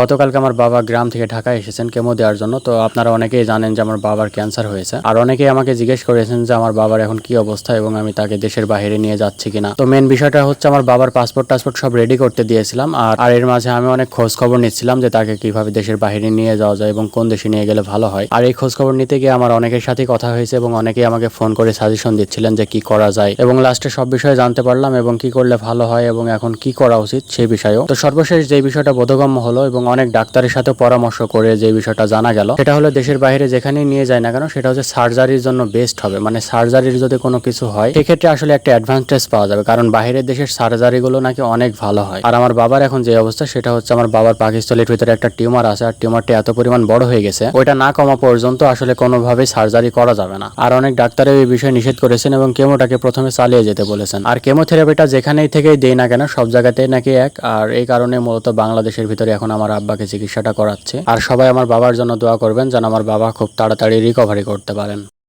গতকালকে আমার বাবা গ্রাম থেকে ঢাকায় এসেছেন কেমো দেওয়ার জন্য। তো আপনারা অনেকেই জানেন যে আমার বাবার ক্যান্সার হয়েছে। আর অনেকেই আমাকে জিজ্ঞেস করেছেন যে আমার বাবার এখন কি অবস্থা এবং আমি তাকে দেশের বাইরে নিয়ে যাচ্ছি কিনা। তো মেন বিষয়টা হচ্ছে আমার বাবার পাসপোর্ট টাসপোর্ট সব রেডি করতে দিয়েছিলাম। আর এর মাঝে আমি অনেক খোঁজ খবর নিচ্ছিলাম যে তাকে কীভাবে দেশের বাইরে নিয়ে যাওয়া যায় এবং কোন দেশে নিয়ে গেলে ভালো হয়। আর এই খোঁজ খবর নিতে গিয়ে আমার অনেকের সাথে কথা হয়েছে এবং অনেকেই আমাকে ফোন করে সাজেশন দিচ্ছিলেন যে কি করা যায়। এবং লাস্টে সব বিষয়ে জানতে পারলাম এবং কি করলে ভালো হয় এবং এখন কি করা উচিত সেই বিষয়েও। তো সর্বশেষ যে বিষয়টা বোধগম্য হলো এবং অনেক ডাক্তারের সাথে পরামর্শ করে যে বিষয়টা জানা গেল, সেটা হলো দেশের বাইরে যেখানেই নিয়ে যায় না কেন, সেটা হচ্ছে সার্জারির জন্য বেস্ট হবে। মানে সার্জারির যদি কোনো কিছু হয়, সেক্ষেত্রে আসলে একটা অ্যাডভান্টেজ পাওয়া যাবে। কারণ বাইরের দেশের সার্জারি গুলো নাকি অনেক ভালো হয়। আর আমার বাবার এখন যে অবস্থা, সেটা হচ্ছে আমার বাবার পাকিস্তানের ভিতরে একটা টিউমার আছে, আর টিউমারটি এত পরিমাণ বড় হয়ে গেছে, ওইটা না কমা পর্যন্ত আসলে কোনোভাবে সার্জারি করা যাবে না। আর অনেক ডাক্তার এই বিষয়ে নিষেধ করেছেন এবং কেমোটাকে প্রথমে চালিয়ে যেতে বলেছেন। আর কেমোথেরাপিটা যেখানেই থেকেই দেয় না কেন, সব জায়গাতেই নাকি এক। আর এই কারণে মূলত বাংলাদেশের ভিতরে এখন আমার আব্বাকে চিকিৎসাটা করাচ্ছে। আর সবাই আমার বাবার জন্য দোয়া করবেন যেন আমার বাবা খুব তাড়াতাড়ি রিকভারি করতে পারেন।